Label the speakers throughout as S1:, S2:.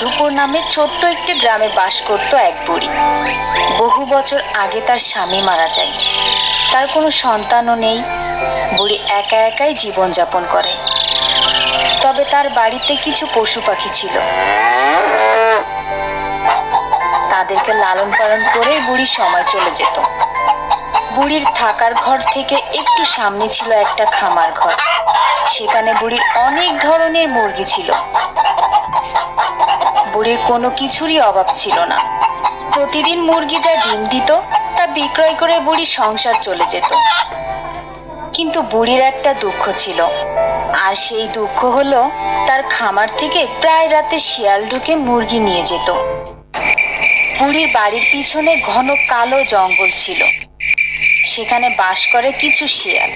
S1: মধুপুর নামে ছোট্ট একটি গ্রামে বাস করত এক বুড়ি। বহু বছর আগে তার স্বামী মারা যায়। তার কোনো সন্তানও নেই। বুড়ি একা একাই জীবনযাপন করে। তবে তার বাড়িতে কিছু পশু পাখি ছিল। তাদেরকে লালন পালন করে বুড়ির সময় চলে যেত। বুড়ির থাকার ঘর থেকে একটু সামনে ছিল একটা খামার ঘর। সেখানে বুড়ির অনেক ধরনের মুরগি ছিল। বুড়ির কোনো কিছুরই অভাব ছিল না। প্রতিদিন মুরগি যা ডিম দিত, তা বিক্রয় করে বুড়ির সংসার চলে যেত। কিন্তু বুড়ির একটা দুঃখ ছিল। আর সেই দুঃখ হলো, তার খামার থেকে প্রায় রাতে শিয়াল ঢুকে মুরগি নিয়ে যেত। বুড়ির বাড়ির পিছনে ঘন কালো জঙ্গল ছিল। সেখানে বাস করে কিছু শিয়াল।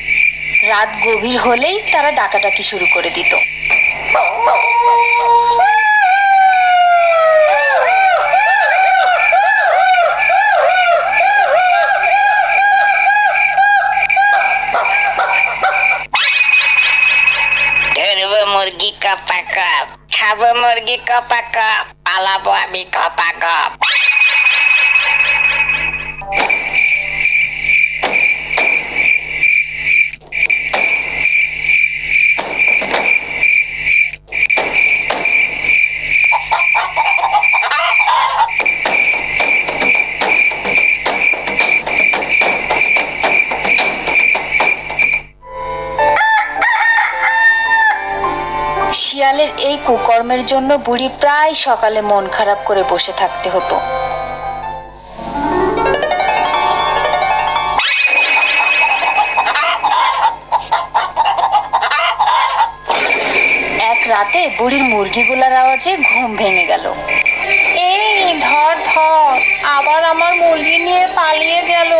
S1: রাত গভীর হলেই তারা ডাকাডাকি শুরু করে দিত।
S2: Mergi ke pakop Kabo morgi ke pakop Pala buah mi ke
S1: pakop এই কুকর্মের জন্য বুড়ি প্রায় সকালে মন খারাপ করে বসে থাকতে হতো। এক রাতে বুড়ির মুরগিগুলার আওয়াজে ঘুম ভেঙে গেল।
S3: এই ধর ধর, আবার আমার মুরগি নিয়ে পালিয়ে গেল।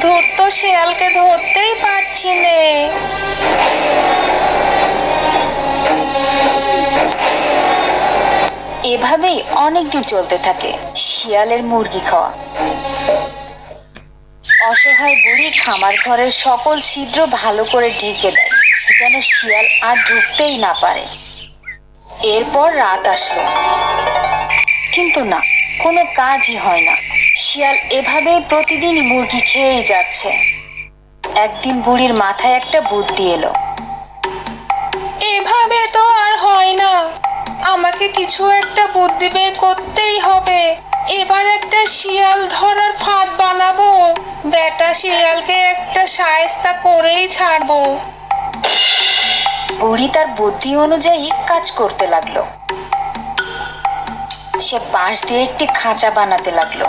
S3: ধরত শেয়ালকে ধরতেই পারছি নে।
S1: এভাবেই অনেক দিন চলতে থাকে শিয়ালের মুরগি খাওয়া। অসহায় বুড়ি খামার ঘরের সকল ছিদ্র ভালো করে ঢেকে দেয়, যেন শিয়াল আর ঢুকতেই না পারে। এরপর রাত আসলো। কিন্তু না, কোনো কাজই হয় না। শিয়াল এভাবে প্রতিদিন মুরগি খেয়েই যাচ্ছে। একদিন বুড়ির মাথায় একটা বুদ্ধি এলো।
S3: এভাবে তো আমাকে কিছু একটা বুদ্ধি বের করতেই হবে। এবার একটা শিয়াল ধরার ফাঁদ বানাবো। বেটা শিয়ালকে একটা সায়স্তা করেই ছাড়বো।
S1: বুড়ি তার বুদ্ধি অনুযায়ী কাজ করতে লাগল। সে বাঁশ দিয়ে একটি খাঁচা বানাতে লাগল।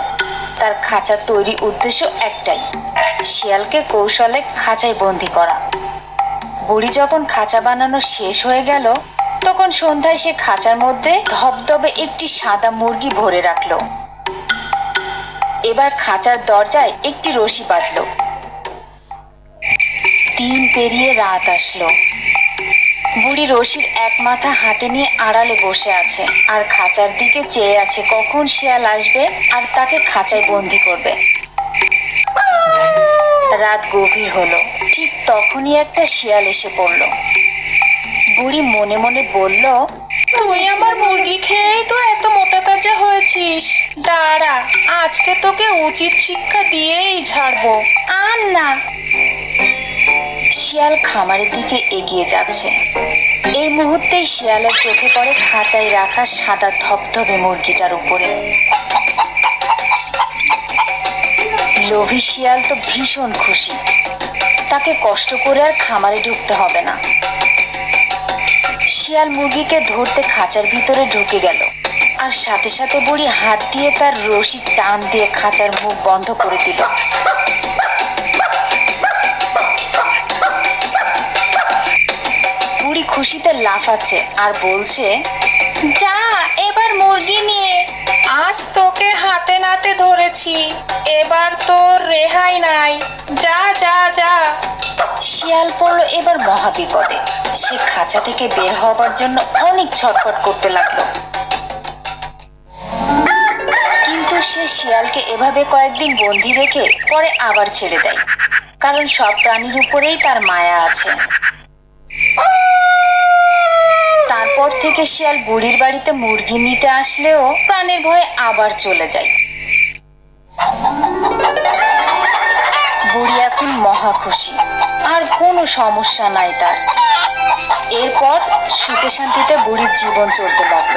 S1: তার খাঁচা তৈরি উদ্দেশ্য একটাই, শিয়ালকে কৌশলে খাঁচায় বন্দি করা। বুড়ি যখন খাঁচা বানানো শেষ হয়ে গেল তখন সন্ধ্যায় সে খাঁচার মধ্যে ধবধবে একটি সাদা মুরগি ভরে রাখল। এবার খাঁচার দরজায় একটি রশি বাঁধলো। দিন পেরিয়ে রাত আসলো। বুড়ি রশির এক মাথা হাতে নিয়ে আড়ালে বসে আছে, আর খাঁচার দিকে চেয়ে আছে কখন শিয়াল আসবে আর তাকে খাঁচায় বন্দি করবে। রাত গভীর হলো, ঠিক তখনই একটা শিয়াল এসে পড়ল। বুড়ি মনে মনে বলল,
S3: তুই আমার মুরগি খেয়েই তো এত মোটা তাজা হয়েছিস। দাঁড়া, আজকে তোকে উচিত শিক্ষা দিয়েই ছাড়বো। আর না।
S1: শিয়াল খামারের দিকে এগিয়ে যাচ্ছে। এই মুহূর্তেই শিয়ালের চোখে পড়ে খাঁচায় রাখা সাদা ধবধবে মুরগিটার উপরে। লোভী শিয়াল তো ভীষণ খুশি। তাকে কষ্ট করে আর খামারে ঢুকতে হবে না। শিয়াল মুরগিকে ধরতে খাঁচার ভিতরে ঢুকে গেল। আর সাথে সাথে বুড়ি হাত দিয়ে তার রশি টান দিয়ে খাঁচার মুখ বন্ধ করে দিল। বুড়ি খুশিতে লাফাচ্ছে আর বলছে,
S3: যা, এবার মুরগি নিয়ে। আজ তোকে হাতে নাতে ধরেছি, এবার তোর রেহাই নাই।
S1: শিয়াল পড়ল এবার মহাবিপদে। সে খাঁচা থেকে বের হবার জন্য অনেক ছটফট করতে লাগল। কিন্তু সে শিয়ালকে এভাবে কয়েকদিন বন্দি রেখে পরে আবার ছেড়ে দেয়। কারণ সব প্রাণীর উপরেই তার মায়া আছে। তারপর থেকে শিয়াল বুড়ির বাড়িতে মুরগি নিতে আসলেও প্রাণের ভয়ে আবার চলে যায়। বুড়ি এখন মহা খুশি। আর কোনো সমস্যা নাই তার। এরপর সুখে শান্তিতে বুড়ির জীবন চলতে লাগল।